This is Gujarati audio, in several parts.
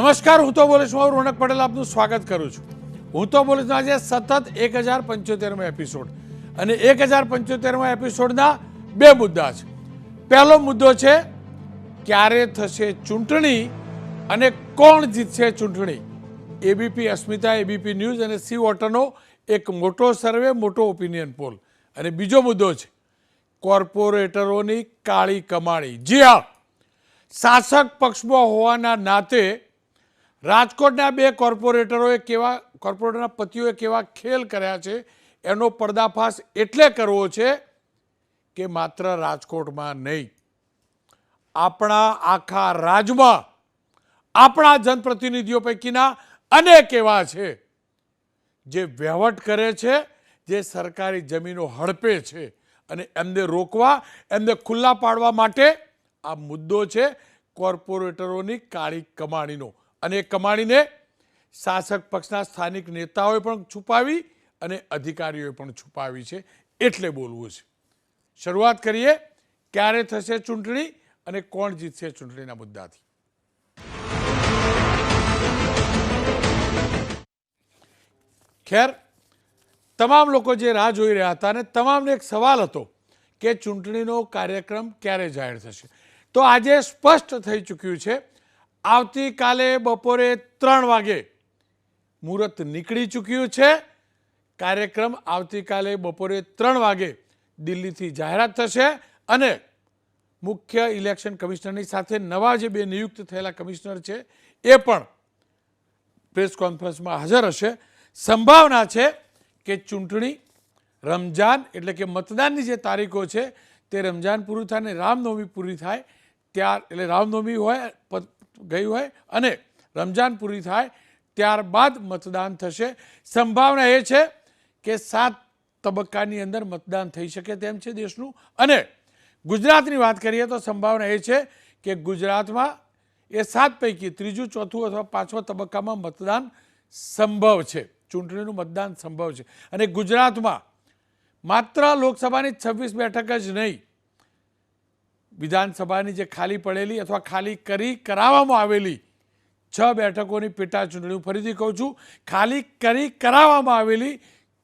નમસ્કાર, હું તો બોલીશ હું રોનક પટેલ, આપનું સ્વાગત કરું છું. હું તો બોલીશ આજે સતત એક હજાર પંચોતેરમો એપિસોડ અને એક હજાર પંચોતેરમો એપિસોડના બે મુદ્દા છે. પહેલો મુદ્દો છે, ક્યારે થશે ચૂંટણી અને કોણ જીતશે ચૂંટણી? એબીપી અસ્મિતા એબીપી ન્યૂઝ અને સી વોટરનો એક મોટો સર્વે, મોટો ઓપિનિયન પોલ અને બીજો મુદ્દો છે, કોર્પોરેટરોની કાળી કમાણી. જી હા, શાસક પક્ષમાં હોવાના નાતે રાજકોટના બે કોર્પોરેટરોએ કેવા કોર્પોરેટરના પતિઓએ કેવા ખેલ કર્યા છે, એનો પર્દાફાશ એટલે કરવો છે કે માત્ર રાજકોટમાં નહીં. આપણા આખા રાજમાં આપણા જનપ્રતિનિધિઓ પૈકીના અનેક એવા છે જે વહેવટ કરે છે, જે સરકારી જમીનો હડપે છે અને એમને રોકવા, એમને ખુલ્લા પાડવા માટે આ મુદ્દો છે કોર્પોરેટરોની કાળી કમાણીનો. અને કમાણીને શાસક પક્ષના સ્થાનિક નેતાઓએ પણ છુપાવી અને અધિકારીઓએ પણ છુપાવી છે. એટલે બોલવું છે. શરૂઆત કરીએ, ક્યારે થશે ચૂંટણી અને કોણ જીતશે ચૂંટણીના મુદ્દાથી? ખેર, તમામ લોકો જે રાહ જોઈ રહ્યા હતા અને તમામને એક સવાલ હતો કે ચૂંટણીનો કાર્યક્રમ ક્યારે જાહેર થશે? તો આજે સ્પષ્ટ થઈ ચૂક્યું છે આવતીકાલે બપોરે ત્રણ વાગે મુહૂર્ત નીકળી ચૂક્યું છે. કાર્યક્રમ આવતીકાલે બપોરે ત્રણ વાગે દિલ્હીથી જાહેરાત થશે અને મુખ્ય ઇલેક્શન કમિશનરની સાથે નવા જે બે નિયુક્ત થયેલા કમિશનર છે એ પણ પ્રેસ કોન્ફરન્સમાં હાજર હશે. સંભાવના છે કે ચૂંટણી રમજાન એટલે કે મતદાનની જે તારીખો છે તે રમજાન પૂરું થાય અને રામનવમી પૂરી થાય ત્યાર એટલે રામનવમી હોય ગઈ હોય અને રમજાન પૂરી થાય ત્યારબાદ મતદાન થશે. સંભાવના એ છે કે સાત તબક્કાની અંદર મતદાન થઈ શકે તેમ છે દેશનું. અને ગુજરાતની વાત કરીએ તો સંભાવના એ છે કે ગુજરાતમાં એ સાત પૈકી ત્રીજું, ચોથું અથવા પાંચમા તબક્કામાં મતદાન સંભવ છે. ચૂંટણીનું મતદાન સંભવ છે. અને ગુજરાતમાં માત્ર લોકસભાની છવ્વીસ બેઠક જ નહીં વિધાનસભાની જે ખાલી પડેલી અથવા ખાલી કરી કરાવવામાં આવેલી છ બેઠકોની પેટા ચૂંટણી, હું ફરીથી કહું છું, ખાલી કરી કરાવવામાં આવેલી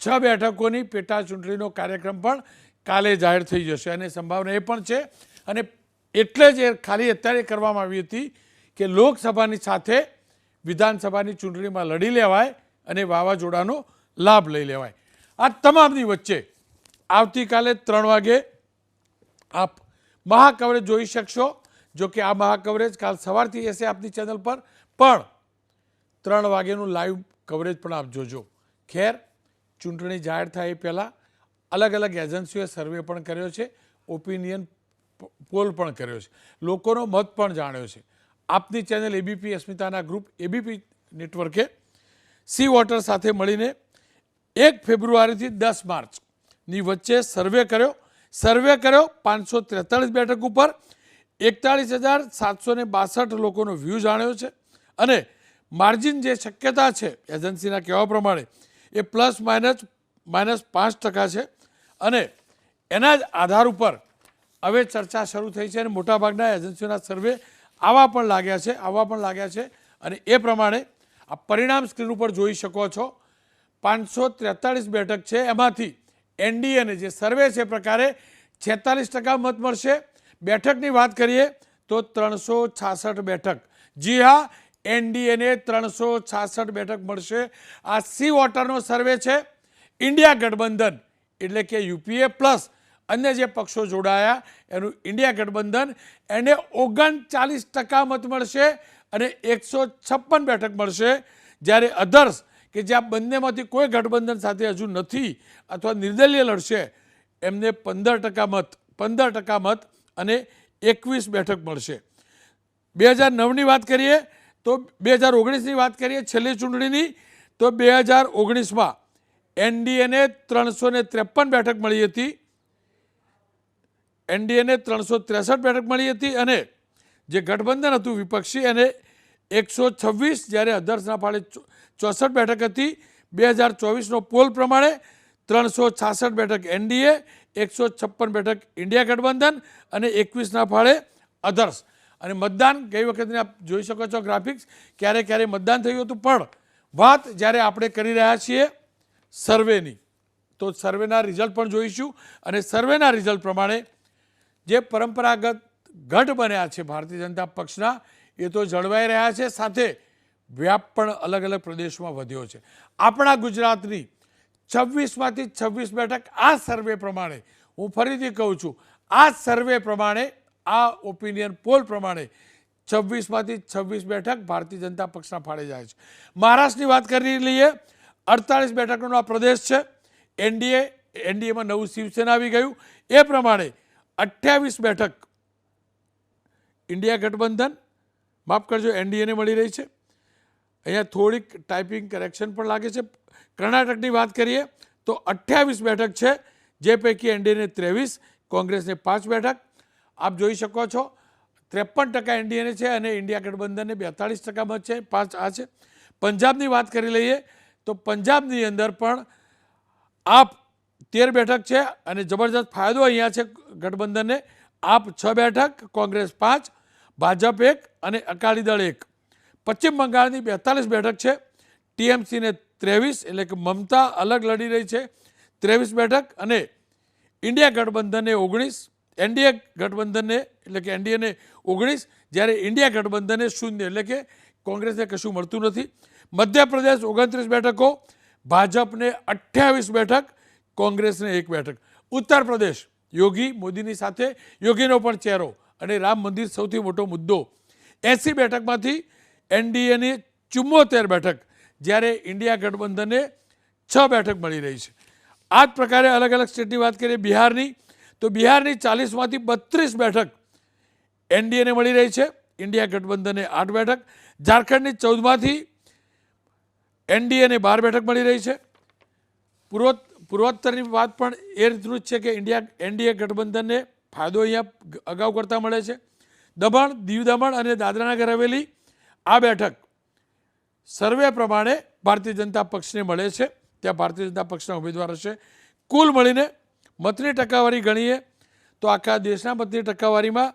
છ બેઠકોની પેટા ચૂંટણીનો કાર્યક્રમ પણ કાલે જાહેર થઈ જશે. અને સંભાવના એ પણ છે, અને એટલે જ એ ખાલી અત્યારે કરવામાં આવી હતી કે લોકસભાની સાથે વિધાનસભાની ચૂંટણીમાં લડી લેવાય અને વાવાઝોડાનો લાભ લઈ લેવાય. આ તમામની વચ્ચે આવતીકાલે ત્રણ વાગે આપ મહાકવરેજ જોઈ શકશો. જો કે આ મહાકવરેજ કાલ સવારથી હશે આપની ચેનલ પર. પણ ત્રણ વાગ્યાનું લાઈવ કવરેજ પણ આપ જોજો. ખેર, ચૂંટણી જાહેર થાય એ પહેલાં અલગ અલગ એજન્સીઓએ સર્વે પણ કર્યો છે. ઓપિનિયન પોલ પણ કર્યો છે. લોકોનો મત પણ જાણ્યો છે. આપની ચેનલ એબીપી અસ્મિતાના ગ્રુપ એબીપી નેટવર્કે સી વોટર સાથે મળીને એક ફેબ્રુઆરીથી દસ માર્ચની વચ્ચે સર્વે કર્યો. સર્વે કર્યો પાંચસો ત્રેતાળીસ બેઠક ઉપર એકતાળીસ હજાર સાતસો ને બાસઠ લોકોનો વ્યૂ જાણ્યો છે. અને માર્જિન જે શક્યતા છે એજન્સીના કહેવા પ્રમાણે એ પ્લસ માઇનસ માઇનસ પાંચ ટકા છે. અને એના જ આધાર ઉપર હવે ચર્ચા શરૂ થઈ છે અને મોટાભાગના એજન્સીઓના સર્વે આવા પણ લાગ્યા છે, આવા પણ લાગ્યા છે. અને એ પ્રમાણે આ પરિણામ સ્ક્રીન ઉપર જોઈ શકો છો. પાંચસો બેઠક છે. એમાંથી એનડીએને જે સર્વે છે પ્રકારે છેતાલીસ ટકા મત મળશે. બેઠકની વાત કરીએ તો ત્રણસો છાસઠ બેઠક. જી હા, એનડીએને ત્રણસો છાસઠ બેઠક મળશે. આ સી વોટરનો સર્વે છે. ઇન્ડિયા ગઠબંધન એટલે કે યુપીએ પ્લસ અન્ય જે પક્ષો જોડાયા એનું ઇન્ડિયા ગઠબંધન, એને ઓગણચાલીસ ટકા મત મળશે અને એકસો છપ્પન બેઠક મળશે. જ્યારે અધર્સ કે જ્યાં બંનેમાંથી કોઈ ગઠબંધન સાથે હજુ નથી અથવા નિર્દલીય લડશે, એમને પંદર ટકા મત, પંદર ટકા મત અને એકવીસ બેઠક મળશે. બે હજાર નવની વાત કરીએ તો બે હજાર ઓગણીસની વાત કરીએ છેલ્લી ચૂંટણીની, તો બે હજાર ઓગણીસમાં એનડીએને ત્રણસો ને ત્રેપન બેઠક મળી હતી. એનડીએને ત્રણસો ત્રેસઠ બેઠક મળી હતી અને જે ગઠબંધન હતું વિપક્ષી એને એકસો છવ્વીસ જ્યારે અધર્સના ફાળે ચોસઠ બેઠક હતી. બે હજાર ચોવીસનો પોલ પ્રમાણે ત્રણસો છાસઠ બેઠક એનડીએ, એકસો છપ્પન બેઠક ઇન્ડિયા ગઠબંધન અને એકવીસના ફાળે અધર્સ અને મતદાન ગઈ વખતની આપ જોઈ શકો છો ગ્રાફિક્સ ક્યારે ક્યારે મતદાન થયું હતું, પણ વાત જ્યારે આપણે કરી રહ્યા છીએ સર્વેની તો સર્વેના રિઝલ્ટ પણ જોઈશું અને સર્વેના રિઝલ્ટ પ્રમાણે જે પરંપરાગત ગઢ બન્યા છે ભારતીય જનતા પક્ષના, એ તો જળવાઈ રહ્યા છે. સાથે વ્યાપ પણ અલગ અલગ પ્રદેશમાં વધ્યો છે. આપણા ગુજરાતની છવ્વીસમાંથી છવ્વીસ બેઠક આ સર્વે પ્રમાણે હું ફરીથી કહું છું, આ સર્વે પ્રમાણે, આ ઓપિનિયન પોલ પ્રમાણે છવ્વીસમાંથી છવ્વીસ બેઠક ભારતીય જનતા પક્ષના ફાળે જાય છે. મહારાષ્ટ્રની વાત કરી લઈએ અડતાલીસ બેઠકોનો આ પ્રદેશ છે. એનડીએ, એનડીએમાં નવું શિવસેના આવી ગયું. એ પ્રમાણે અઠ્યાવીસ બેઠક ઇન્ડિયા ગઠબંધન, માફ કરજો, એનડીએને મળી રહી છે. અહીંયા થોડીક ટાઈપિંગ કરેક્શન પણ લાગે છે. કર્ણાટકની વાત કરીએ તો અઠ્યાવીસ બેઠક છે, જે પૈકી એનડીએને ત્રેવીસ, કોંગ્રેસને પાંચ બેઠક. આપ જોઈ શકો છો, ત્રેપન ટકા એનડીએને છે અને ઇન્ડિયા ગઠબંધનને બેતાળીસ ટકા મત છે, પાંચ આ છે. પંજાબની વાત કરી લઈએ તો પંજાબની અંદર પણ આપ તેર બેઠક છે અને જબરજસ્ત ફાયદો અહીંયા છે ગઠબંધનને. આપ છ બેઠક, કોંગ્રેસ પાંચ, ભાજપ એક અને અકાલી દળ એક. પશ્ચિમ બંગાળની બેતાલીસ બેઠક છે. ટીએમસીને ત્રેવીસ, એટલે કે મમતા અલગ લડી રહી છે. ત્રેવીસ બેઠક અને ઇન્ડિયા ગઠબંધનને ઓગણીસ, એનડીએ ગઠબંધનને, એટલે કે એનડીએને ઓગણીસ, જ્યારે ઇન્ડિયા ગઠબંધનને શૂન્ય, એટલે કે કોંગ્રેસને કશું મળતું નથી. મધ્યપ્રદેશ ઓગણત્રીસ બેઠકો, ભાજપને અઠ્યાવીસ બેઠક, કોંગ્રેસને એક બેઠક. ઉત્તર પ્રદેશ યોગી મોદીની સાથે, યોગીનો પણ ચહેરો અને રામ મંદિર સૌથી મોટો મુદ્દો. એસી બેઠકમાંથી એનડીએની ચુમ્મોતેર બેઠક, જ્યારે ઇન્ડિયા ગઠબંધનને છ બેઠક મળી રહી છે. આ જ પ્રકારે અલગ અલગ સ્ટેટની વાત કરીએ, બિહારની, તો બિહારની ચાલીસમાંથી બત્રીસ બેઠક એનડીએને મળી રહી છે. ઇન્ડિયા ગઠબંધનને આઠ બેઠક, ઝારખંડની ચૌદમાંથી એનડીએને બાર બેઠક મળી રહી છે. પૂર્વોત્ત પૂર્વોત્તરની વાત પણ એ રીતનું જ છે કે ઇન્ડિયા, એનડીએ ગઠબંધનને ફાયદો અહીંયા અગાઉ કરતાં મળે છે. દમણ, દીવ દમણ અને દાદરાનગર હવેલી આ બેઠક સર્વે પ્રમાણે ભારતીય જનતા પક્ષને મળે છે. ત્યાં ભારતીય જનતા પક્ષના ઉમેદવાર હશે. કુલ મળીને મતની ટકાવારી ગણીએ તો આખા દેશના મતની ટકાવારીમાં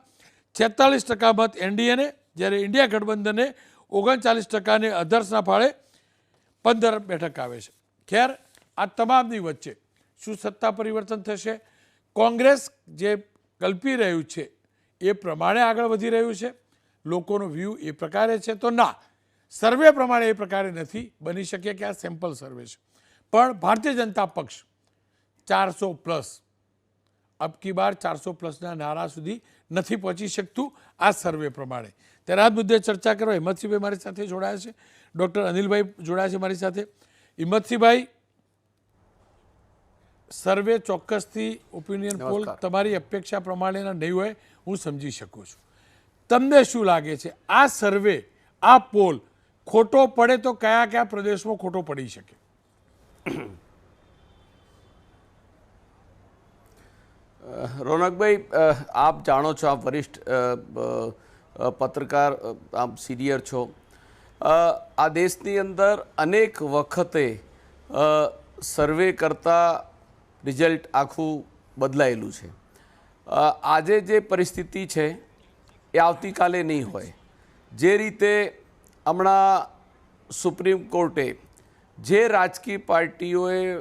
છેતાલીસ ટકા મત એનડીએને, જ્યારે ઇન્ડિયા ગઠબંધને ઓગણચાલીસ ટકાને અધર્સના ફાળે પંદર બેઠક આવે છે. ખેર, આ તમામની વચ્ચે શું સત્તા પરિવર્તન થશે? કોંગ્રેસ જે કલ્પી રહ્યું છે એ પ્રમાણે આગળ વધી રહ્યું છે. લોકોનો વ્યૂ એ પ્રકારે છે તો ના. સર્વે પ્રમાણે એ પ્રકારે નથી. બની શકે કે આ સેમ્પલ સર્વે છે. પણ ભારતીય જનતા પક્ષ ચારસો પ્લસ અબકી બાર ચારસો પ્લસના નારા સુધી નથી પહોંચી શકતું આ સર્વે પ્રમાણે. ત્યારે આ મુદ્દે ચર્ચા કરવા હિંમતસિંહભાઈ મારી સાથે જોડાયા છે. ડૉક્ટર અનિલભાઈ જોડાયા છે મારી સાથે. હિંમતસિંહભાઈ સર્વે ચોક્કસથી ઓપિનિયન પોલ તમારી અપેક્ષા પ્રમાણેના નહીં હોય હું સમજી શકું છું. તમને શું લાગે છે? આ સર્વે, આ પોલ ખોટો પડે તો કયા કયા પ્રદેશમાં ખોટો પડી શકે? રોનકભાઈ આપ જાણો છો, આપ વરિષ્ઠ પત્રકાર આપ સિનિયર છો. આ દેશની અંદર અનેક વખતે સર્વે કરતાં રિઝલ્ટ આખું બદલાયેલું છે. આજે જે પરિસ્થિતિ છે એ આવતીકાલે નહીં હોય. જે રીતે હમણાં સુપ્રીમ કોર્ટે જે રાજકીય પાર્ટીઓએ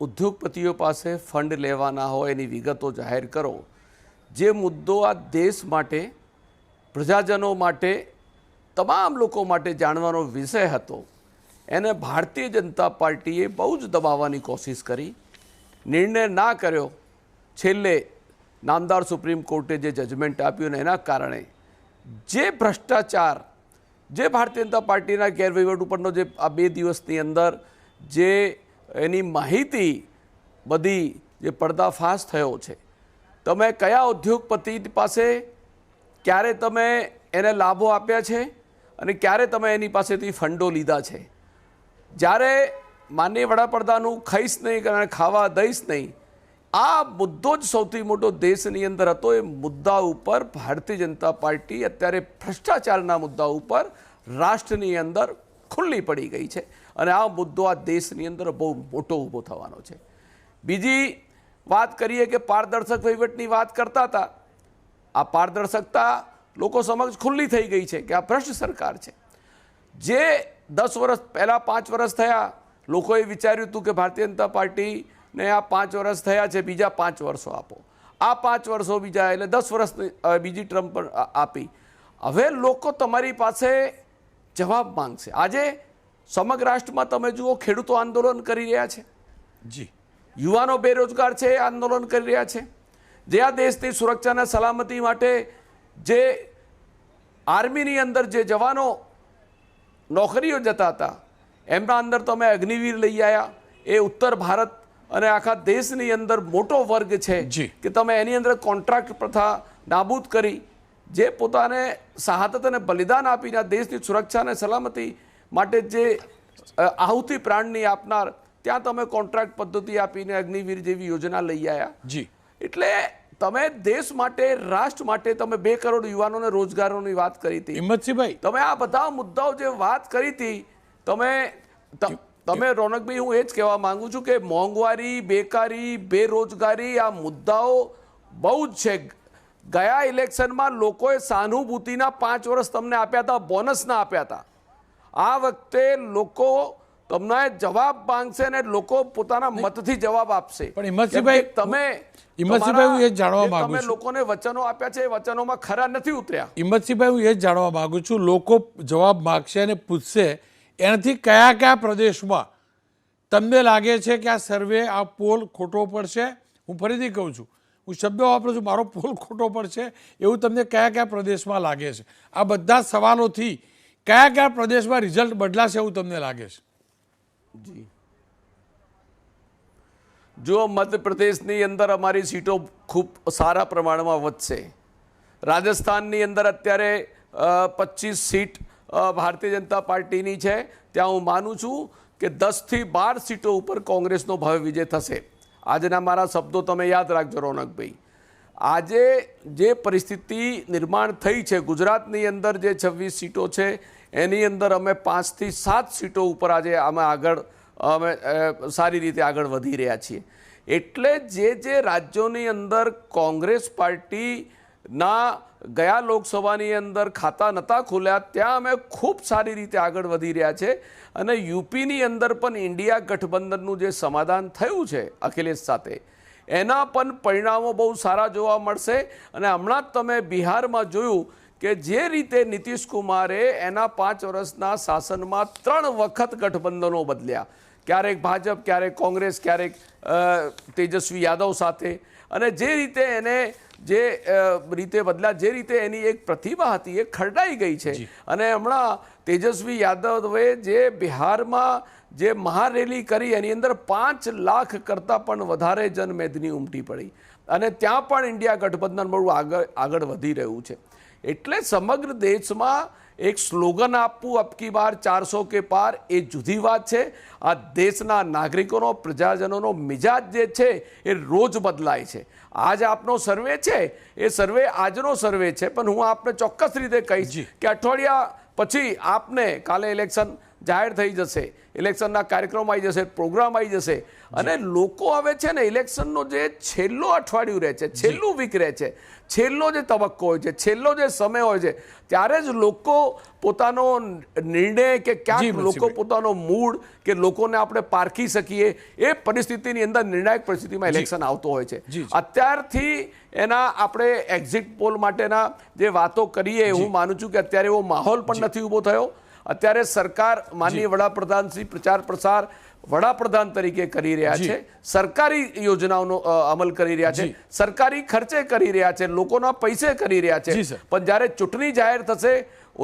ઉદ્યોગપતિઓ પાસે ફંડ લેવાના હોય એની વિગતો જાહેર કરો, જે મુદ્દો આ દેશ માટે, પ્રજાજનો માટે, તમામ લોકો માટે જાણવાનો વિષય હતો, એને ભારતીય જનતા પાર્ટીએ બહુ જ દબાવવાની કોશિશ કરી, નિર્ણય ના કર્યો. છેલ્લે નામદાર સુપ્રીમ કોર્ટે જે જજમેન્ટ આપ્યું ને એના કારણે જે ભ્રષ્ટાચાર, જે ભારતીય જનતા પાર્ટીના ગેરવહીવટ ઉપરનો જે આ બે દિવસની અંદર જે એની માહિતી બધી જે પડદાફાશ થયો છે. તમે કયા ઉદ્યોગપતિ પાસે ક્યારે તમે એને લાભો આપ્યા છે અને ક્યારે તમે એની પાસેથી ફંડો લીધા છે? જ્યારે માનનીય વડાપ્રધાનનું ખાઈશ નહીં અને ખાવા દઈશ નહીં આ મુદ્દો જ સૌથી મોટો દેશની અંદર હતો. એ મુદ્દા ઉપર ભારતીય જનતા પાર્ટી અત્યારે ભ્રષ્ટાચારના મુદ્દા ઉપર રાષ્ટ્રની અંદર ખુલ્લી પડી ગઈ છે. અને આ મુદ્દો આ દેશની અંદર બહુ મોટો ઊભો થવાનો છે. બીજી વાત કરીએ કે પારદર્શક વહીવટની વાત કરતા હતા. આ પારદર્શકતા લોકો સમક્ષ ખુલ્લી થઈ ગઈ છે કે આ ભ્રષ્ટ સરકાર છે. જે દસ વર્ષ પહેલાં પાંચ વર્ષ થયા, લોકોએ વિચાર્યું હતું કે ભારતીય જનતા પાર્ટીને આ પાંચ વર્ષ થયા છે બીજા પાંચ વર્ષો આપો. આ પાંચ વર્ષો બીજા એટલે દસ વર્ષ બીજી ટ્રમ્પ પણ આપી. હવે લોકો તમારી પાસે જવાબ માંગશે. આજે સમગ્ર રાષ્ટ્રમાં તમે જુઓ ખેડૂતો આંદોલન કરી રહ્યા છે. જી. યુવાનો બેરોજગાર છે એ આંદોલન કરી રહ્યા છે. જે આ દેશની સુરક્ષાના સલામતી માટે જે આર્મીની અંદર જે જવાનો નોકરીઓ જતા હતા એમના અંદર તમે અગ્નિવીર લઈ આવ્યા એ ઉત્તર ભારત અને આખા દેશની અંદર મોટો વર્ગ છે. કે તમે એની અંદર કોન્ટ્રાક્ટ પ્રથા નાબૂદ કરી જે પોતાને શહાદત અને બલિદાન આપીને આ દેશની સુરક્ષા અને સલામતી માટે જે આહુતિ પ્રાણની આપનાર ત્યાં તમે કોન્ટ્રાક્ટ પદ્ધતિ આપીને અગ્નિવીર જેવી યોજના લઈ આવ્યા જી. એટલે તમે દેશ માટે રાષ્ટ્ર માટે તમે બે કરોડ યુવાનોને રોજગારોની વાત કરી હતી. હિંમતસિંહભાઈ. તમે આ બધા મુદ્દાઓ જે વાત કરી હતી તમે તમે રોનકભાઈ હું એ જ કહેવા માંગુ છું કે મોંઘવારી બેકારી બેરોજગારી આ મુદ્દાઓ બહુ જ છે. ગયા ઇલેક્શનમાં લોકોએ સહાનુભૂતિના પાંચ વર્ષ તમને આપ્યા હતા બોનસના આપ્યા હતા. આ વખતે લોકો તમને જવાબ માંગશે ને લોકો પોતાના મતથી જવાબ આપશે. પણ હિંમતસિંહભાઈ, તમે હિંમતસિંહભાઈ, હું એ જાણવા માગું માંગુ છું. લોકોને વચનો આપ્યા છે એ વચનોમાં ખરા નથી ઉતર્યા. હિંમતસિંહભાઈ હું એ જ જાણવા માંગુ છું લોકો જવાબ માગશે અને પૂછશે એનાથી કયા કયા પ્રદેશમાં? તમને લાગે છે કે આ સર્વે, આ પોલ ખોટો પડશે? હું ફરીથી કહું છું, હું શબ્દો વાપરું છું, મારો પોલ ખોટો પડશે એવું તમને કયા કયા પ્રદેશમાં લાગે છે? આ બધા સવાલોથી કયા કયા પ્રદેશમાં રિઝલ્ટ બદલાશે એવું તમને લાગે છે? જી. જો મધ્યપ્રદેશની અંદર અમારી સીટો ખૂબ સારા પ્રમાણમાં વધશે, રાજસ્થાનની અંદર અત્યારે પચીસ સીટ ભારતીય જનતા પાર્ટીની છે. ત્યાં હું માનું છું કે દસથી બાર સીટો ઉપર કોંગ્રેસનો ભવ્ય વિજય થશે. આજના મારા શબ્દો તમે યાદ રાખજો, રોનકભાઈ. આજે જે પરિસ્થિતિ નિર્માણ થઈ છે, ગુજરાતની અંદર જે છવ્વીસ સીટો છે, એની અંદર અમે પાંચથી સાત સીટો ઉપર આજે અમે આગળ, અમે સારી રીતે આગળ વધી રહ્યા છીએ. એટલે જે જે રાજ્યોની અંદર કોંગ્રેસ પાર્ટીના ગયા લોકસભાની અંદર ખાતા નહોતા ખોલ્યા, ત્યાં અમે ખૂબ સારી રીતે આગળ વધી રહ્યા છે. અને યુપીની અંદર પણ ઇન્ડિયા ગઠબંધનનું જે સમાધાન થયું છે અખિલેશ સાથે, એના પણ પરિણામો બહુ સારા જોવા મળશે. અને હમણાં જ તમે બિહારમાં જોયું કે જે રીતે નીતિશ કુમારે એના પાંચ વર્ષના શાસનમાં ત્રણ વખત ગઠબંધનો બદલ્યા. ક્યારેક ભાજપ, ક્યારેક કોંગ્રેસ, ક્યારેક તેજસ્વી યાદવ સાથે. અને જે રીતે એને જે રીતે બદલા જે રીતે એની એક પ્રતિભા હતી એ ખરડાઈ ગઈ છે. અને હમણાં તેજસ્વી યાદવે જે બિહારમાં જે મહારેલી કરી એની અંદર પાંચ લાખ કરતાં પણ વધારે જનમેદની ઉમટી પડી. અને ત્યાં પણ ઇન્ડિયા ગઠબંધન બહુ આગળ આગળ વધી રહ્યું છે. એટલે સમગ્ર દેશમાં એક સ્લોગન આપવું અબકી બાર ચારસો કે પાર એ જુદી વાત છે. આ દેશના નાગરિકોનો પ્રજાજનોનો મિજાજ જે છે એ રોજ બદલાય છે. આજ આપનો સર્વે છે. એ સર્વે આજનો સર્વે છે. પણ હું આપને ચોક્કસ રીતે કહીશ કે અઠવાડિયા પછી આપને કાલે ઇલેક્શન જાહેર થઈ જશે ઇલેક્શનના કાર્યક્રમ આવી જશે પ્રોગ્રામ આવી જશે. અને લોકો હવે છે ને ઇલેક્શનનો જે છેલ્લો અઠવાડિયું રહે છે છેલ્લું વીક રહે છે છેલ્લો જે તબક્કો હોય છે છેલ્લો જે સમય હોય છે ત્યારે જ લોકો પોતાનો નિર્ણય કે ક્યાંક લોકો પોતાનો મૂડ કે લોકોને આપણે પારખી શકીએ એ પરિસ્થિતિની અંદર નિર્ણાયક પરિસ્થિતિમાં ઇલેક્શન આવતો હોય છે. અત્યારથી એના આપણે એક્ઝિટ પોલ માટેના જે વાતો કરીએ હું માનું છું કે અત્યારે એવો માહોલ પણ નથી ઊભો થયો. અત્યારે સરકાર માનનીય વડાપ્રધાન શ્રી પ્રચાર પ્રસાર વડાપ્રધાન તરીકે કરી રહ્યા છે. સરકારી યોજનાઓનો અમલ કરી રહ્યા છે. સરકારી ખર્ચે કરી રહ્યા છે. લોકોના પૈસે કરી રહ્યા છે. પણ જ્યારે ચૂંટણી જાહેર થશે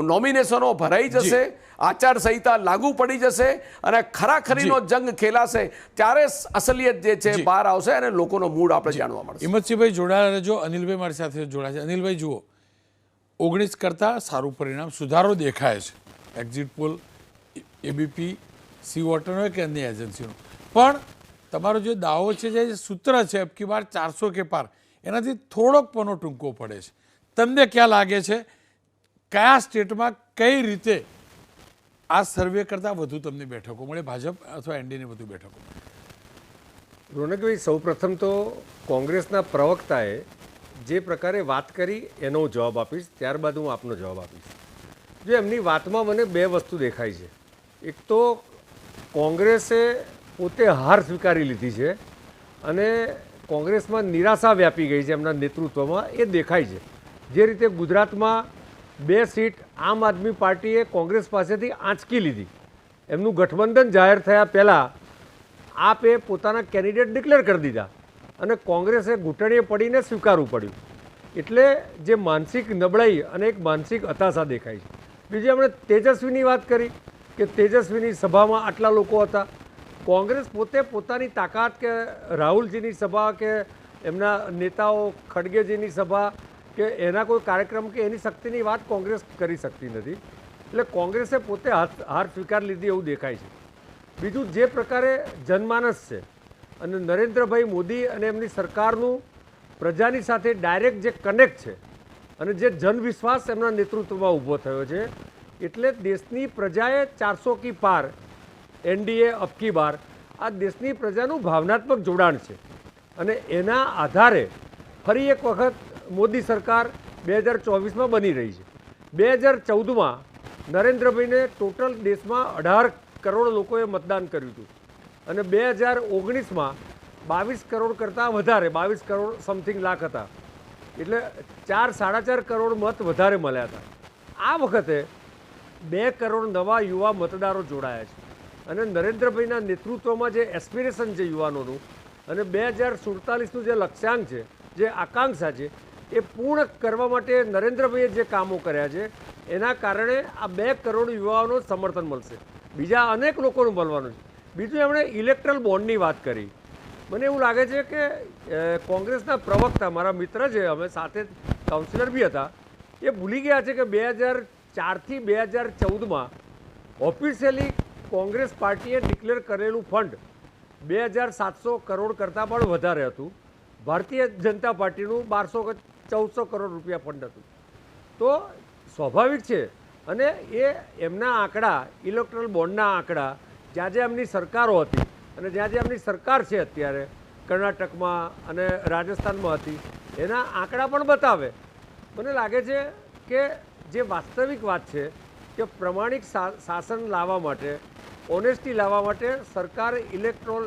નોમિનેશનો ભરાઈ જશે આચાર સંહિતા લાગુ પડી જશે અને ખરાખરીનો જંગ ખેલાશે ત્યારે અસલિયત જે છે બહાર આવશે અને લોકોનો મૂડ આપણે જાણવા મળશે. હિંમતસિંહભાઈ જોડાયા રહેજો અનિલભાઈ મારી સાથે જોડાયા છે. અનિલભાઈ જુઓ. ઓગણીસ કરતાં સારું પરિણામ સુધારો દેખાય છે. એક્ઝિટ પોલ એબીપી, સી વોટરનો કે અન્ય એજન્સીનો. પણ તમારો જે દાવો છે, જે સૂત્ર છે અબકી બાર ચારસો કે પાર, એનાથી થોડોક પનો ટૂંકો પડે છે. તમને ક્યાં લાગે છે? કયા સ્ટેટમાં કઈ રીતે આ સર્વે કરતાં વધુ તમને બેઠકો મળે? ભાજપ અથવા એનડીને વધુ બેઠકો રોનકભાઈ, સૌપ્રથમ તો કોંગ્રેસના પ્રવક્તાએ જે પ્રકારે વાત કરી, એનો જવાબ આપીશ. ત્યારબાદ હું આપનો જવાબ આપીશ. જો એમની વાતમાં મને બે વસ્તુ દેખાય છે. એક તો કોંગ્રેસે પોતે હાર સ્વીકારી લીધી છે અને કોંગ્રેસમાં નિરાશા વ્યાપી ગઈ છે એમના નેતૃત્વમાં, એ દેખાય છે. જે રીતે ગુજરાતમાં બે સીટ આમ આદમી પાર્ટીએ કોંગ્રેસ પાસેથી આંચકી લીધી. એમનું ગઠબંધન જાહેર થયા પહેલાં આપે પોતાના કેન્ડિડેટ ડિક્લેર કરી દીધા અને કોંગ્રેસે ઘૂંટણીએ પડીને સ્વીકારવું પડ્યું. એટલે જે માનસિક નબળાઈ અને એક માનસિક હતાશા દેખાય છે. બીજી આપણે તેજસ્વીની વાત કરી કે તેજસ્વીની સભામાં આટલા લોકો હતા. કોંગ્રેસ પોતે પોતાની તાકાત કે રાહુલજીની સભા કે એમના નેતાઓ ખડગેજીની સભા કે એના કોઈ કાર્યક્રમ કે એની શક્તિની વાત કોંગ્રેસ કરી શકતી નથી. એટલે કોંગ્રેસે પોતે હાર સ્વીકાર લીધી એવું દેખાય છે. બીજું જે પ્રકારે જનમાનસ છે અને નરેન્દ્રભાઈ મોદી અને એમની સરકારનું પ્રજાની સાથે ડાયરેક્ટ જે કનેક્ટ છે અને જે જનવિશ્વાસ એમના નેતૃત્વમાં ઊભો થયો છે, એટલે દેશની પ્રજાએ ચારસો કી પાર, એનડીએ અબકી બાર, આ દેશની પ્રજાનું ભાવનાત્મક જોડાણ છે. અને એના આધારે ફરી એક વખત મોદી સરકાર બે હજાર ચોવીસમાં બની રહી છે. બે હજાર ચૌદમાં નરેન્દ્રભાઈને ટોટલ દેશમાં અઢાર કરોડ લોકોએ મતદાન કર્યું હતું. અને બે હજાર ઓગણીસમાં બાવીસ કરોડ કરતાં વધારે, બાવીસ કરોડ સમથિંગ લાખ હતા. એટલે ચાર, સાડા ચાર કરોડ મત વધારે મળ્યા હતા. આ વખતે બે કરોડ નવા યુવા મતદારો જોડાયા છે. અને નરેન્દ્રભાઈના નેતૃત્વમાં જે એસ્પિરેશન છે યુવાનોનું અને બે હજાર સુડતાલીસનું જે લક્ષ્યાંક છે, જે આકાંક્ષા છે, એ પૂર્ણ કરવા માટે નરેન્દ્રભાઈએ જે કામો કર્યા છે, એના કારણે આ બે કરોડ યુવાઓનું સમર્થન મળશે. બીજા અનેક લોકોનું મળવાનું છે. બીજું એમણે ઇલેક્ટ્રલ બોન્ડની વાત કરી. મને એવું લાગે છે કે કોંગ્રેસના પ્રવક્તા, મારા મિત્ર છે અમે સાથે કાઉન્સિલર બી હતા, એ ભૂલી ગયા છે કે બે હજાર ચારથી બે હજાર ચૌદમાં ઓફિશિયલી કોંગ્રેસ પાર્ટીએ ડિક્લેર કરેલું ફંડ બે હજાર સાતસો કરોડ કરતાં પણ વધારે હતું. ભારતીય જનતા પાર્ટીનું બારસો ચૌદસો કરોડ રૂપિયા ફંડ હતું. તો સ્વાભાવિક છે. અને એ એમના આંકડા ઇલેક્ટ્રલ બોન્ડના આંકડા, જ્યાં જ્યાં એમની સરકારો હતી અને જ્યાં જ્યાં એમની સરકાર છે અત્યારે કર્ણાટકમાં અને રાજસ્થાનમાં હતી એના આંકડા પણ બતાવે. મને લાગે છે કે જે વાસ્તવિક વાત છે કે પ્રમાણિક શાસન લાવવા માટે ઓનેસ્ટી લાવવા માટે સરકારે ઇલેક્ટ્રોલ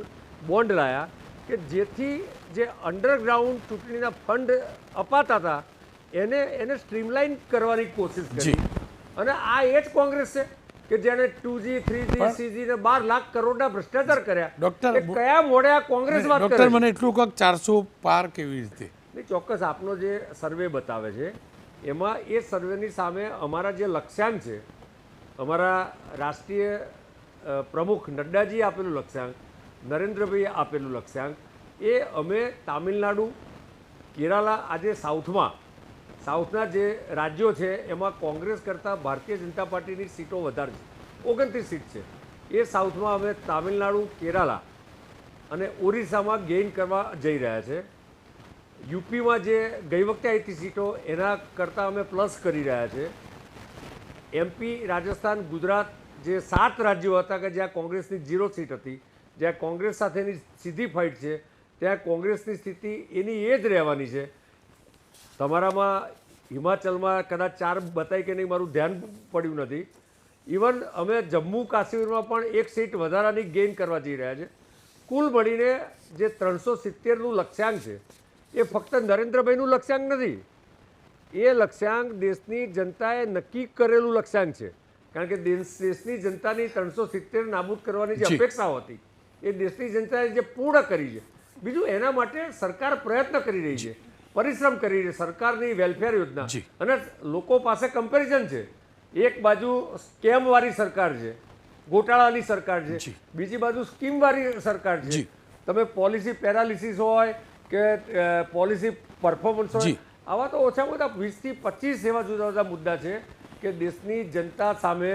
બોન્ડ લાયા કે જેથી જે અંડરગ્રાઉન્ડ ચૂંટણીના ફંડ અપાતા હતા એને એને સ્ટ્રીમલાઇન કરવાની કોશિશ કરી. અને આ એ જ કોંગ્રેસ છે. કે જેણે ટુ જી થ્રી જી પણ- ને બાર લાખ કરોડના ભ્રષ્ટાચાર કર્યા. ડૉક્ટર, કયા મોડે આ કોંગ્રેસ વાત કરે ડૉક્ટર મને એટલું કહો ચારસો પાર કેવી રીતે? ચોક્કસ આપનો જે સર્વે બતાવે છે એમાં એ સર્વેની સામે અમારા જે લક્ષ્યાંક છે અમારા રાષ્ટ્રીય પ્રમુખ નડ્ડાજીએ આપેલું લક્ષ્યાંક નરેન્દ્રભાઈએ આપેલું લક્ષ્યાંક એ અમે તામિલનાડુ કેરાલા આજે સાઉથમાં સાઉથના જે રાજ્યો છે, એમાં કોંગ્રેસ કરતાં ભારતીય જનતા પાર્ટીની સીટો વધારે છે ઓગણત્રીસ સીટ છે. એ સાઉથમાં અમે તામિલનાડુ, કેરાલા અને ઓરિસ્સામાં ગેઇન કરવા જઈ રહ્યા છે. યુપીમાં જે ગઈ વખતે આવી સીટો, એના કરતાં અમે પ્લસ કરી રહ્યા છે. એમપી રાજસ્થાન, ગુજરાત જે સાત રાજ્યો હતા કે જ્યાં કોંગ્રેસની ઝીરો સીટ હતી, જ્યાં કોંગ્રેસ સાથેની સીધી ફાઇટ છે, ત્યાં કોંગ્રેસની સ્થિતિ એની એ જ રહેવાની છે. તમારામાં હિમાચલમાં કદાચ ચાર બતાવી કે નહીં મારું ધ્યાન પડ્યું નથી. ઇવન અમે જમ્મુ કાશ્મીરમાં પણ એક સીટ વધારાની ગેઇન કરવા જઈ રહ્યા છે. કુલ મળીને જે ત્રણસો સિત્તેરનું લક્ષ્યાંક છે એ ફક્ત નરેન્દ્રભાઈનું લક્ષ્યાંક નથી. એ લક્ષ્યાંક દેશની જનતાએ નક્કી કરેલું લક્ષ્યાંક છે. કારણ કે દેશ દેશની જનતાની ત્રણસો સિત્તેર નાબૂદ કરવાની જે જી. અપેક્ષાઓ હતી એ દેશની જનતાએ જે પૂર્ણ કરી છે. બીજું એના માટે સરકાર પ્રયત્ન કરી રહી છે. પરિશ્રમ કરી છે સરકારની વેલફેર યોજના. અને લોકો પાસે કમ્પેરિઝન છે. એક બાજુ સ્કેમવાળી સરકાર છે ગોટાળાની સરકાર છે બીજી બાજુ સ્કીમવાળી સરકાર છે. તમે પોલિસી પેરાલિસિસ હોય કે પોલિસી પરફોર્મન્સ હોય આવા તો ઓછામાં ઓછા વીસથી પચીસ એવા જુદા જુદા મુદ્દા છે કે દેશની જનતા સામે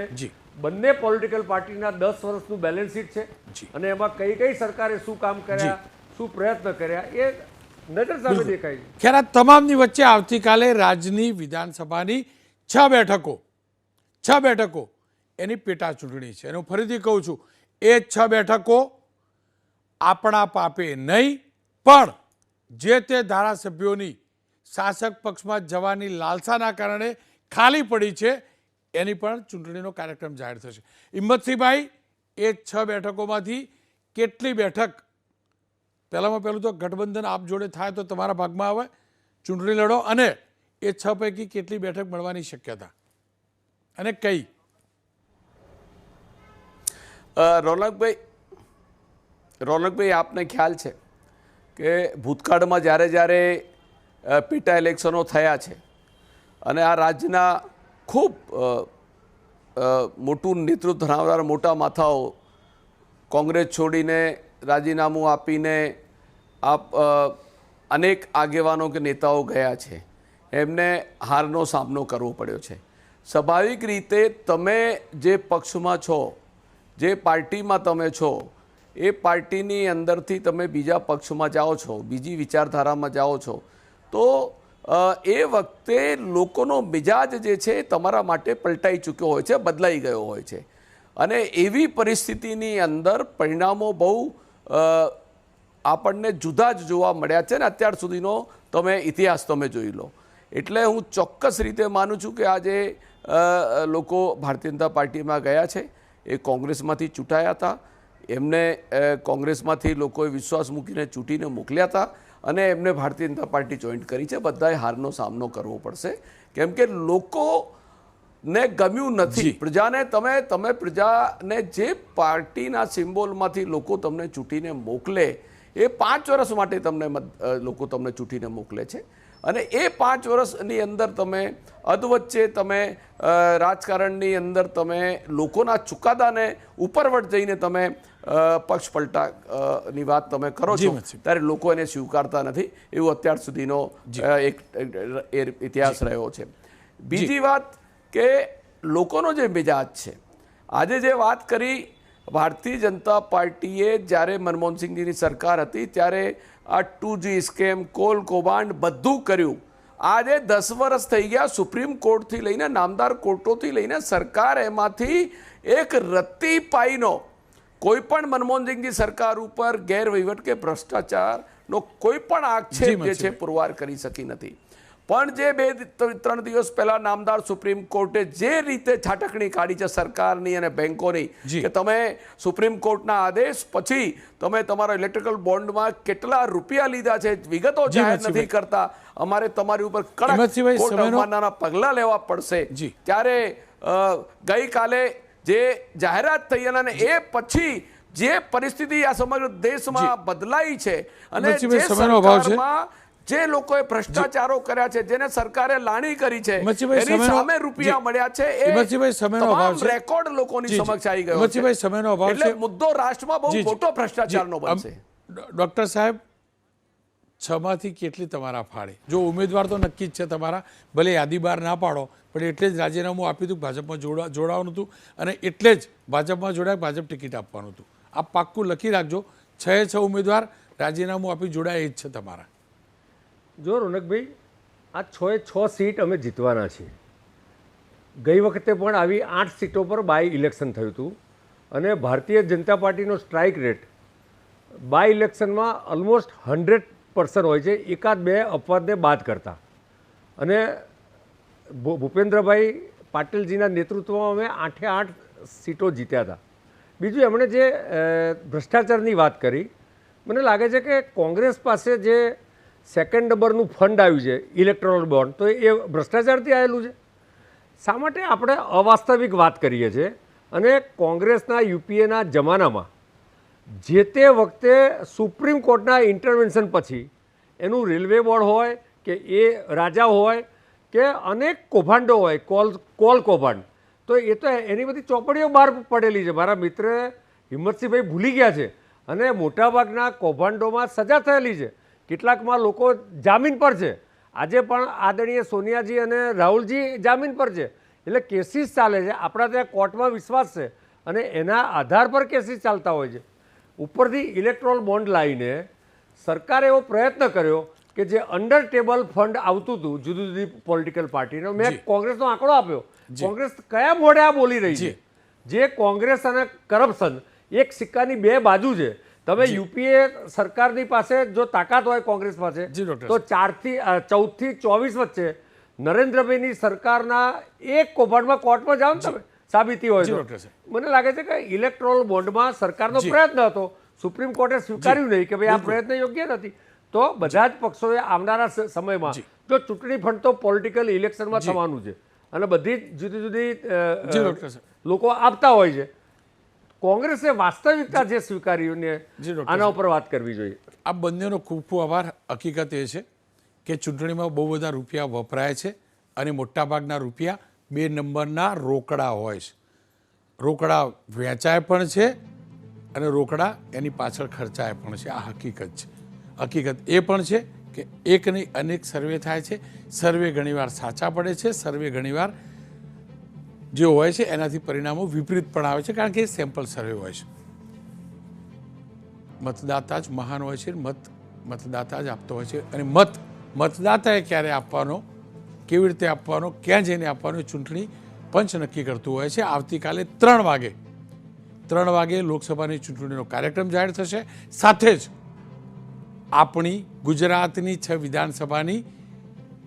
બંને પોલિટિકલ પાર્ટીના દસ વર્ષનું બેલેન્સ શીટ છે. અને એમાં કઈ કઈ સરકારે શું કામ કર્યા શું પ્રયત્ન કર્યા એ નજર સામે દેખાય છે. ખેર આ તમામની વચ્ચે આવતીકાલે રાજ્યની વિધાનસભાની છ બેઠકો છ બેઠકો એની પેટા ચૂંટણી છે. અને હું ફરીથી કહું છું એ છ બેઠકો આપણા પાપે નહીં પણ જે તે ધારાસભ્યોની શાસક પક્ષમાં જવાની લાલસાના કારણે ખાલી પડી છે એની પણ ચૂંટણીનો કાર્યક્રમ જાહેર થશે. હિંમતસિંહભાઈ એ છ બેઠકોમાંથી કેટલી બેઠક પહેલામાં પહેલું તો ગઠબંધન આપ જોડે થાય તો તમારા ભાગમાં આવે, ચૂંટણી લડો અને એ છ પૈકી કેટલી બેઠક મળવાની શક્યતા? અને કઈ? રોનકભાઈ રોનકભાઈ, આપને ખ્યાલ છે કે ભૂતકાળમાં જ્યારે જ્યારે પેટા ઇલેક્શનો થયા છે અને આ રાજ્યના ખૂબ મોટું નેતૃત્વ ધરાવનારા મોટા માથાઓ કોંગ્રેસ છોડીને રાજીનામું આપીને આપ અનેક આગેવાનો કે નેતાઓ ગયા છે. એમને હારનો સામનો કરવો પડ્યો છે. સ્વાભાવિક રીતે તમે જે પક્ષમાં છો, જે પાર્ટીમાં તમે છો, એ પાર્ટીની અંદરથી તમે બીજા પક્ષમાં જાઓ છો, બીજી વિચારધારામાં જાઓ છો, તો એ વખતે લોકોનો મિજાજ જે છે તમારા માટે પલટાઈ ચૂક્યો હોય છે, બદલાઈ ગયો હોય છે. અને એવી પરિસ્થિતિની અંદર પરિણામો બહુ આપણને જુદા જ જોવા મળ્યા છે ને અત્યાર સુધીનો તમે ઇતિહાસ તમે જોઈ લો. એટલે હું ચોક્કસ રીતે માનું છું કે આજે લોકો ભારતીય જનતા પાર્ટીમાં ગયા છે. એ કોંગ્રેસમાંથી ચૂંટાયા હતા. એમને કોંગ્રેસમાંથી લોકોએ વિશ્વાસ મૂકીને ચૂંટીને મોકલ્યા હતા અને એમને ભારતીય જનતા પાર્ટી જોઈન્ટ કરી છે. બધાએ હારનો સામનો કરવો પડશે. કેમ કે લોકો ને ગમ્યું નથી. પ્રજાને તમે તમે પ્રજાને જે પાર્ટીના સિમ્બોલમાંથી લોકો તમને ચૂંટીને મોકલે એ પાંચ વર્ષ માટે તમને લોકો તમને ચૂંટીને મોકલે છે. અને એ પાંચ વર્ષની અંદર તમે અધવચ્ચે તમે રાજકારણની અંદર તમે લોકોના ચુકાદાને ઉપરવટ જઈને તમે પક્ષ પલટા ની વાત તમે કરો છો ત્યારે લોકો એને સ્વીકારતા નથી. એવું અત્યાર સુધીનો એક ઇતિહાસ રહ્યો છે. બીજી વાત કે લોકોનો જે મિજાજ છે આજે જે વાત કરી ભારતીય જનતા પાર્ટીએ જ્યારે મનમોહનસિંહજીની સરકાર હતી ત્યારે આ ટુ જી સ્કેમ કોલ કૌભાંડ બધું કર્યું. આજે દસ વર્ષ થઈ ગયા સુપ્રીમ કોર્ટથી લઈને નામદાર કોર્ટોથી લઈને સરકાર એમાંથી એક રત્તી પાઈનો કોઈ પણ મનમોહનસિંહજી સરકાર ઉપર ગેરવહીવટ કે ભ્રષ્ટાચારનો કોઈ પણ આક્ષેપ જે છે પુરવાર કરી શકી નથી. પણ જે બે ત્રણ દિવસ પહેલા નામદાર સુપ્રીમ કોર્ટે જે રીતે છાટકણી કાઢી છે સરકારની અને બેંકોની કે તમે સુપ્રીમ કોર્ટના આદેશ પછી તમે તમારા ઇલેક્ટ્રિકલ બોન્ડમાં કેટલા રૂપિયા લીધા છે વિગતો જાહેર નથી કરતા. અમારે તમારી ઉપર કડક પગલાં લેવા પડશે. ત્યારે ગઈકાલે જે જાહેરાત થઈ અને એ પછી જે પરિસ્થિતિ આ સમગ્ર દેશમાં બદલાઈ છે અને જે. સરકારમાં જે લોકોએ ભ્રષ્ટાચારો કર્યા છે જેને સરકારે લાણી કરી છે એની સામે રૂપિયા મળ્યા છે એ હિંમતસિંહભાઈ, સમયનો અભાવ છે. રેકોર્ડ લોકોની. સમક્ષ આવી ગયો છે સમયનો અભાવ એટલે છે. મુદ્દો રાષ્ટ્રમાં બહુ. મોટો ભ્રષ્ટાચારનો બનશે ડોક્ટર સાહેબ છમાંથી કેટલી તમારા ફાળે જો ઉમેદવાર તો નક્કી જ છે તમારા ભલે યાદી બહાર ના પાડો પણ એટલે જ રાજીનામું આપ્યું હતું ભાજપમાં જોડા જોડાવાનું હતું અને એટલે જ ભાજપમાં જોડાય ભાજપ ટિકિટ આપવાનું હતું આ પાક્કું લખી રાખજો છ છ ઉમેદવાર રાજીનામું આપી જોડાય એ જ છે તમારા જો રોનકભાઈ, આ છ એ છ સીટ અમે જીતવાના છીએ. ગઈ વખતે પણ આવી આઠ સીટો પર બાય ઇલેક્શન થયું હતું અને ભારતીય જનતા પાર્ટીનો સ્ટ્રાઇક રેટ બાય ઇલેક્શનમાં ઓલમોસ્ટ હંડ્રેડ પર્સન્ટ હોય છે. એકાદ બે અપવાદને બાદ કરતા. અને ભૂપેન્દ્રભાઈ પાટીલજીના નેતૃત્વમાં અમે આઠે આઠ સીટો જીત્યા હતા. બીજું એમણે જે ભ્રષ્ટાચારની વાત કરી, મને લાગે છે કે કોંગ્રેસ પાસે જે સેકન્ડ નંબરનું ફંડ આવ્યું છે ઇલેક્ટ્રોનલ બોન્ડ તો એ ભ્રષ્ટાચારથી આવેલું છે. શા માટે આપણે અવાસ્તવિક વાત કરીએ છીએ? અને કોંગ્રેસના, યુપીએના જમાનામાં જે તે વખતે સુપ્રીમ કોર્ટના ઇન્ટરવેન્શન પછી એનું રેલવે બોર્ડ હોય કે એ રાજા હોય કે અનેક કૌભાંડો હોય, કોલ કોલ કૌભાંડ. તો એ તો એની બધી ચોપડીઓ બહાર પડેલી છે. મારા મિત્ર હિંમતસિંહભાઈ ભૂલી ગયા છે. અને મોટાભાગના કૌભાંડોમાં સજા થયેલી છે. કેટલાકમાં લોકો જામીન પર છે. આજે પણ આદરણીય સોનિયાજી અને રાહુલજી જામીન પર છે. એટલે કેસીસ ચાલે છે. આપણા ત્યાં કોર્ટમાં વિશ્વાસ છે. અને એના આધાર પર કેસીસ ચાલતા હોય છે. ઉપરથી ઇલેક્ટ્રોલ બોન્ડ લાવીને સરકારે એવો પ્રયત્ન કર્યો કે જે અંડર ટેબલ ફંડ આવતું હતું જુદી જુદી પોલિટિકલ પાર્ટીનો મેં કોંગ્રેસનો આંકડો આપ્યો. કોંગ્રેસ કયા મોઢે આ બોલી રહી છે? જે કોંગ્રેસ અને કરપ્શન એક સિક્કાની બે બાજુ છે. તમે યુપીએ સરકારની પાસે જો તાકાત હોય કોંગ્રેસ પાસે તો ચારથી ચૌદથી ચોવીસ વચ્ચે નરેન્દ્રભાઈની સરકારના એક કૌભાંડમાં કોર્ટમાં જાઓ ને તમે સાબિતી હોય. મને લાગે છે કે ઇલેક્ટ્રોલ બોન્ડમાં સરકારનો પ્રયત્ન હતો. સુપ્રીમ કોર્ટે સ્વીકાર્યું નહીં કે ભાઈ આ પ્રયત્ન યોગ્ય નથી. તો બધા જ પક્ષોએ આવનારા સમયમાં જો. ચૂંટણી ફંડ તો પોલિટિકલ ઇલેક્શનમાં થવાનું છે. અને બધી જ જુદી જુદી. લોકો આપતા હોય છે. કોંગ્રેસે વાસ્તવિકતા જે સ્વીકારીને આના ઉપર વાત કરવી જોઈએ. આ બંનેનો ખૂબ ખૂબ આભાર. હકીકત એ છે કે ચૂંટણીમાં બહુ બધા રૂપિયા વપરાય છે અને મોટાભાગના રૂપિયા બે નંબરના રોકડા હોય છે. રોકડા વેચાય પણ છે અને રોકડા એની પાછળ ખર્ચાય પણ છે. આ હકીકત છે. હકીકત એ પણ છે કે એક નહીં અનેક સર્વે થાય છે. સર્વે ઘણીવાર સાચા પડે છે સર્વે ઘણીવાર જે હોય છે, એનાથી પરિણામો વિપરીત પણ આવે છે, કારણ કે એ સેમ્પલ સર્વે હોય છે. મતદાતા જ મહાન હોય છે, મત, મતદાતા જ આપતો હોય છે. અને મત, મતદાતાએ ક્યારે આપવાનો, કેવી રીતે આપવાનો, ક્યાં જઈને આપવાનો ચૂંટણી પંચ નક્કી કરતું હોય છે. આવતીકાલે ત્રણ વાગે ત્રણ વાગે લોકસભાની ચૂંટણીનો કાર્યક્રમ જાહેર થશે. સાથે જ આપણી ગુજરાતની છ વિધાનસભાની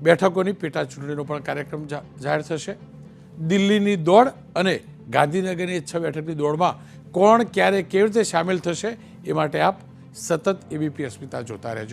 બેઠકોની પેટા ચૂંટણીનો પણ કાર્યક્રમ જાહેર થશે. દિલ્હીની દોડ અને ગાંધીનગરની છ બેઠકની દોડમાં કોણ ક્યારે કેવી રીતે સામેલ થશે એ માટે આપ સતત એબીપી અસ્મિતા જોતા રહેજો.